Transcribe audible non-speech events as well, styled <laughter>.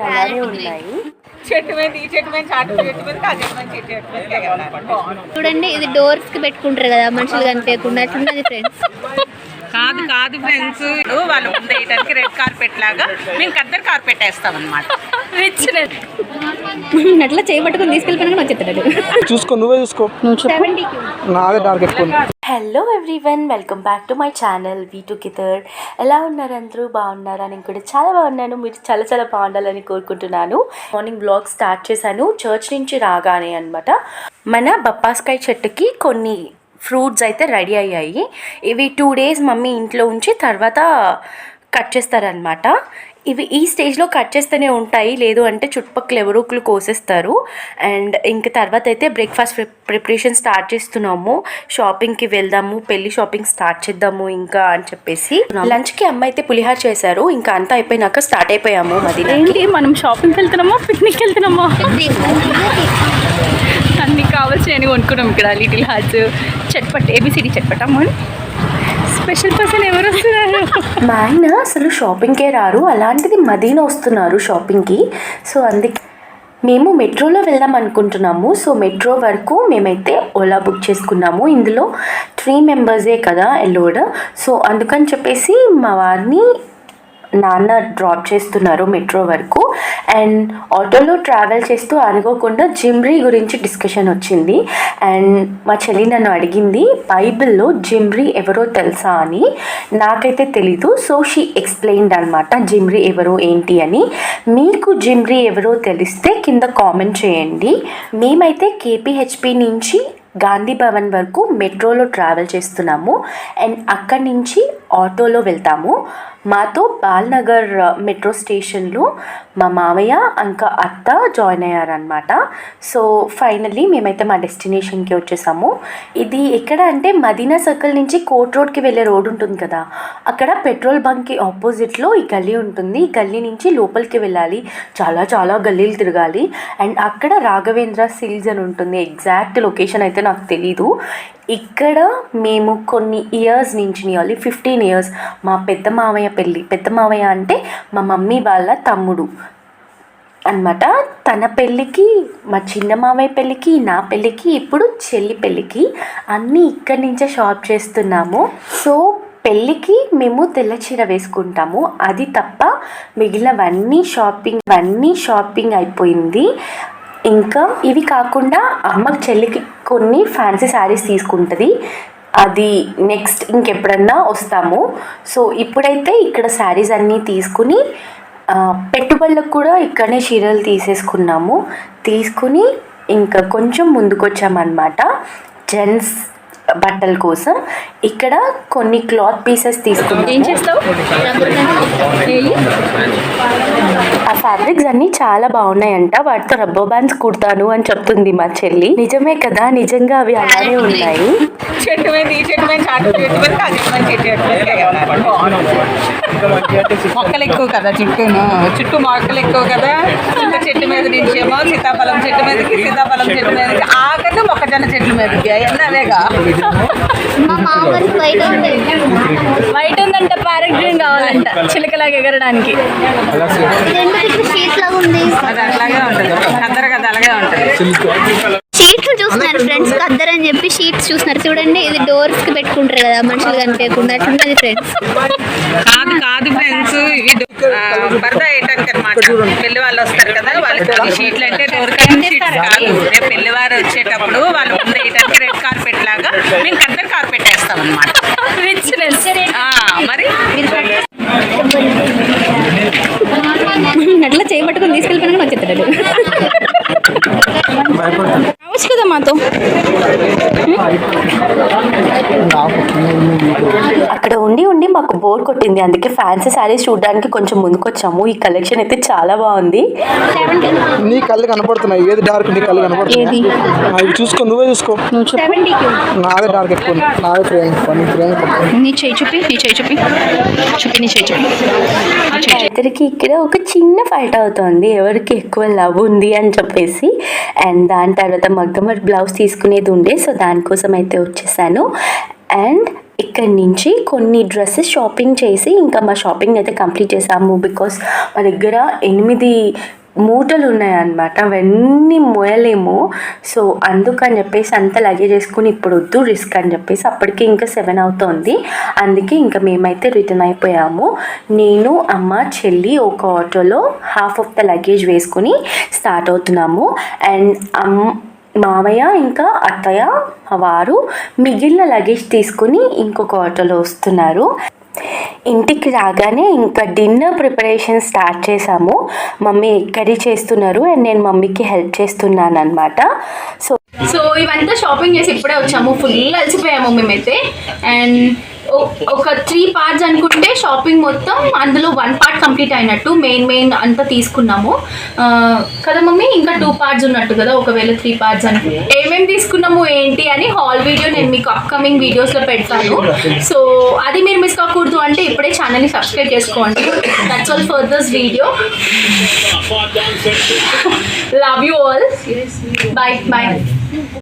అలానే ఉన్నాయి. చూడండి ఇది డోర్స్కి పెట్టుకుంటారు కదా మనుషులు కనిపించకుండా అట్లున్నది ఫ్రెండ్స్ కాదు కాదు ఫ్రెండ్స్ వాళ్ళు ముందు వేయడానికి రెడ్ కార్పెట్ లాగా మేము కద్దరు కార్పెట్ వేస్తాం అనమాట అట్లా చేయబట్టుకుని తీసుకెళ్ళిపోయినా వచ్చేస్తాడు చూసుకో నువ్వే చూసుకో. నాదే target hello everyone welcome back to my channel we together ఎలా ఉన్నారు అందరూ? బాగున్నారా? నేను కూడా చాలా బాగున్నాను. మీరు చాలా చాలా బాగుండాలని కోరుకుంటున్నాను. మార్నింగ్ బ్లాగ్ స్టార్ట్ చేశాను. చర్చ్ నుంచి రాగానే అనమాట మన బప్పాస్కాయ చెట్టుకి కొన్ని ఫ్రూట్స్ అయితే రెడీ అయ్యాయి. ఇవి టూ డేస్ మమ్మీ ఇంట్లో ఉంచి తర్వాత కట్ చేస్తారనమాట ఇవి ఈ స్టేజ్లో కట్ చేస్తూనే ఉంటాయి. లేదు అంటే చుట్టుపక్కల ఎవరో ఒకరు కోసేస్తారు. అండ్ ఇంక తర్వాత అయితే బ్రేక్ఫాస్ట్ ప్రిపరేషన్ స్టార్ట్ చేస్తున్నాము. షాపింగ్కి వెళ్దాము. పెళ్ళి షాపింగ్ స్టార్ట్ చేద్దాము ఇంకా అని చెప్పేసి. లంచ్కి అమ్మ అయితే పులిహార చేశారు. ఇంకా అంతా అయిపోయినాక స్టార్ట్ అయిపోయాము ఏంటి? మనం షాపింగ్కి వెళ్తున్నామా? పిక్నిక్ వెళ్తున్నామా? <laughs> <laughs> అన్ని కావాల్సినవి కొనుక్కున్నాం ఇక్కడ Little Hearts Chatpat ABCD Chatpat అమ్మని స్పెషల్ పర్సన్ ఎవరు వస్తున్నారు? మా ఆయన అసలు షాపింగ్కే రారు. అలాంటిది మదీనా వస్తున్నారు షాపింగ్కి సో అందుకే మేము మెట్రోలో వెళ్దాం అనుకుంటున్నాము. సో మెట్రో వరకు మేమైతే ఓలా బుక్ చేసుకున్నాము. ఇందులో త్రీ మెంబర్సే కదా ఎల్లోడ్ సో అందుకని చెప్పేసి మా వారిని నాన్న డ్రాప్ చేస్తున్నారు మెట్రో వరకు. అండ్ ఆటోలో ట్రావెల్ చేస్తూ అనుకోకుండా జిమ్రీ గురించి డిస్కషన్ వచ్చింది. అండ్ మా చెల్లి నన్ను అడిగింది బైబిల్లో జిమ్రీ ఎవరో తెలుసా అని. నాకైతే తెలీదు. సో షీ ఎక్స్ప్లెయిన్డ్ అనమాట జిమ్రీ ఎవరో ఏంటి అని. మీకు జిమ్రీ ఎవరో తెలిస్తే కింద కామెంట్ చేయండి. మేమైతే కేపీహెచ్పి నుంచి గాంధీ భవన్ వరకు మెట్రోలో ట్రావెల్ చేస్తున్నాము. అండ్ అక్కడి నుంచి ఆటోలో వెళ్తాము. మాతో బాల్నగర్ మెట్రో స్టేషన్లో మా మామయ్య ఇంకా అత్త జాయిన్ అయ్యారనమాట సో ఫైనల్లీ మేమైతే మా డెస్టినేషన్కి వచ్చేసాము. ఇది ఎక్కడ అంటే మదీనా సర్కిల్ నుంచి కోట్ రోడ్కి వెళ్ళే రోడ్ ఉంటుంది కదా అక్కడ పెట్రోల్ బంక్కి ఆపోజిట్లో ఈ గల్లీ ఉంటుంది. ఈ గల్లీ నుంచి లోపలికి వెళ్ళాలి. చాలా చాలా గల్లీలు తిరగాలి. అండ్ అక్కడ రాఘవేంద్ర సిల్స్ అని ఉంటుంది. ఎగ్జాక్ట్ లొకేషన్ అయితే నాకు తెలీదు. ఇక్కడ మేము కొన్ని ఇయర్స్ నుంచి నియర్లీ ఫిఫ్టీన్ ఇయర్స్ మా పెద్ద మావయ్య పెళ్ళి. పెద్ద మావయ్య అంటే మా మమ్మీ వాళ్ళ తమ్ముడు అన్నమాట. తన పెళ్ళికి మా చిన్న మామయ్య పెళ్ళికి నా పెళ్ళికి ఇప్పుడు చెల్లి పెళ్ళికి అన్నీ ఇక్కడి నుంచే షాప్ చేస్తున్నాము. సో పెళ్ళికి మేము తెల్ల చీర వేసుకుంటాము. అది తప్ప మిగిలినవన్నీ షాపింగ్ అన్నీ షాపింగ్ అయిపోయింది. ఇంకా ఇవి కాకుండా అమ్మ చెల్లికి కొన్ని ఫ్యాన్సీ శారీస్ తీసుకుంటుంది. అది నెక్స్ట్ ఇంకెప్పుడన్నా వస్తాము. సో ఇప్పుడైతే ఇక్కడ శారీస్ అన్నీ తీసుకుని పెట్టుబడులకు కూడా ఇక్కడనే చీరలు తీసేసుకున్నాము. తీసుకుని ఇంకా కొంచెం ముందుకొచ్చామన్నమాట. జెంట్స్ బట్టల కోసం. ఇక్కడ కొన్ని క్లాత్ పీసెస్ ఏం చేస్తావు? ఫ్యాబ్రిక్స్ అన్ని చాలా బాగున్నాయంట. వాటితో రబ్బర్ బ్యాండ్స్ కుడతాను అని చెప్తుంది మా చెల్లి. నిజమే కదా? నిజంగా అవి అలానే ఉన్నాయి. చెట్టు చెట్టు చెట్టు చెట్టు చెట్టు చెట్టు. మొక్కలు ఎక్కువ కదా చుట్టూను. చుట్టూ మొక్కలు ఎక్కువ కదా. చుట్టూ చెట్టు మీద నుంచేమో సీతాఫలం చెట్టు మీదకి సీతాఫలం చెట్టు మీదకి. ఆఖరి మొక్కజొన్న చెట్ల మీదకి. అవన్నీ అవేగా బయట ఉందంట ప్యారెట్ గ్రీన్ కావాలంట చిలకలాగా ఎగరడానికి. రెండు షీట్ లాగా ఉంది అది అలాగే ఉంటుంది. అందరు కదా అలాగే ఉంటుంది. షీట్స్ చూస్తున్నారు ఫ్రెండ్స్ కద్దరు అని చెప్పి షీట్స్ చూస్తున్నారు. చూడండి ఇది డోర్స్కి పెట్టుకుంటారు కదా మనుషులు కనిపించకుండా. అట్లున్నది ఫ్రెండ్స్ కాదు కాదు ఫ్రెండ్స్ ఇవి ఆ, పరదా వేయటానికి పెళ్ళి వాళ్ళు వస్తారు కదా వాళ్ళకి షీట్లు అంటే డోర్ కటింగ్ షీట్స్ కాదు. రేపు పెళ్ళి వారు వచ్చేటప్పుడు వాళ్ళు ముందు వేయటానికి రెడ్ కార్పెట్ లాగా మేము కద్దరు కార్పెట్ వేస్తాం అనమాట మరి అట్లా చేయబట్టుకుని తీసుకెళ్ళిపోయినా వచ్చేస్తాడు రావచ్చు కదా మాతో అక్కడ ఉండి ఉండి మాకు బోర్ కొట్టింది. అందుకే ఫ్యాన్సీ శారీస్ చూడడానికి కొంచెం ముందుకు వచ్చాము ఈ కలెక్షన్ అయితే చాలా బాగుంది. నీ కళ్ళు కనపడుతున్నాయి. ఏది డార్క్ నీ కళ్ళు ఇవి చూసుకో నువ్వే చూసుకో. నాదే టార్గెట్ కొన్ని నాదే ఫ్రేమ్ ఫ్రేమ్ నీ చేయి చూపి నీ చేయి చూపి. చూపి నీ చేయి చూపి. ఇద్దరికి ఇక్కడ ఒక చిన్న ఫైట్ అవుతోంది. ఎవరికి ఎక్కువ లవ్ ఉంది అని చెప్పేసి. అండ్ దాని తర్వాత మగ్గమర్ బ్లౌజ్ తీసుకునేది ఉండే. సో దానికోసం అయితే వచ్చేసాను అండ్ ఇక్కడి నుంచి కొన్ని డ్రెస్సెస్ షాపింగ్ చేసి ఇంకా మా షాపింగ్ అయితే కంప్లీట్ చేసాము బికాస్ మా దగ్గర ఎనిమిది మూటలు ఉన్నాయన్నమాట. అవన్నీ మోయలేము సో అందుకని చెప్పేసి అంత లగేజ్ వేసుకుని ఇప్పుడు వద్దు రిస్క్ అని చెప్పేసి అప్పటికి ఇంకా సెవెన్ అవుతోంది. అందుకే ఇంకా మేమైతే రిటర్న్ అయిపోయాము. నేను అమ్మ చెల్లి ఒక ఆటోలో హాఫ్ ఆఫ్ ద లగేజ్ వేసుకుని స్టార్ట్ అవుతున్నాము. అండ్ అమ్ మామయ్య ఇంకా అత్తయ్య వారు మిగిలిన లగేజ్ తీసుకుని ఇంకొక ఆటోలో వస్తున్నారు. ఇంటికి రాగానే ఇంకా డిన్నర్ ప్రిపరేషన్ స్టార్ట్ చేసాము మమ్మీ కర్రీ చేస్తున్నారు అండ్ నేను మమ్మీకి హెల్ప్ చేస్తున్నాను అనమాట సో సో ఇవంతా షాపింగ్ చేసి ఇప్పుడే వచ్చాము. ఫుల్ అలసిపోయాము మేమైతే. అండ్ ఒక త్రీ పార్ట్స్ అనుకుంటే షాపింగ్ మొత్తం అందులో వన్ పార్ట్ కంప్లీట్ అయినట్టు మెయిన్ మెయిన్ అంతా తీసుకున్నాము. కదా మమ్మీ? ఇంకా టూ పార్ట్స్ ఉన్నట్టు కదా ఒకవేళ త్రీ పార్ట్స్ అని. ఏమేమి తీసుకున్నాము ఏంటి అని హాల్ వీడియో నేను మీకు అప్కమింగ్ వీడియోస్లో పెడతాను. సో అది మీరు మిస్ కాకూడదు అంటే ఇప్పుడే ఛానల్ని సబ్స్క్రైబ్ చేసుకోండి. That's all for this video love you all bye bye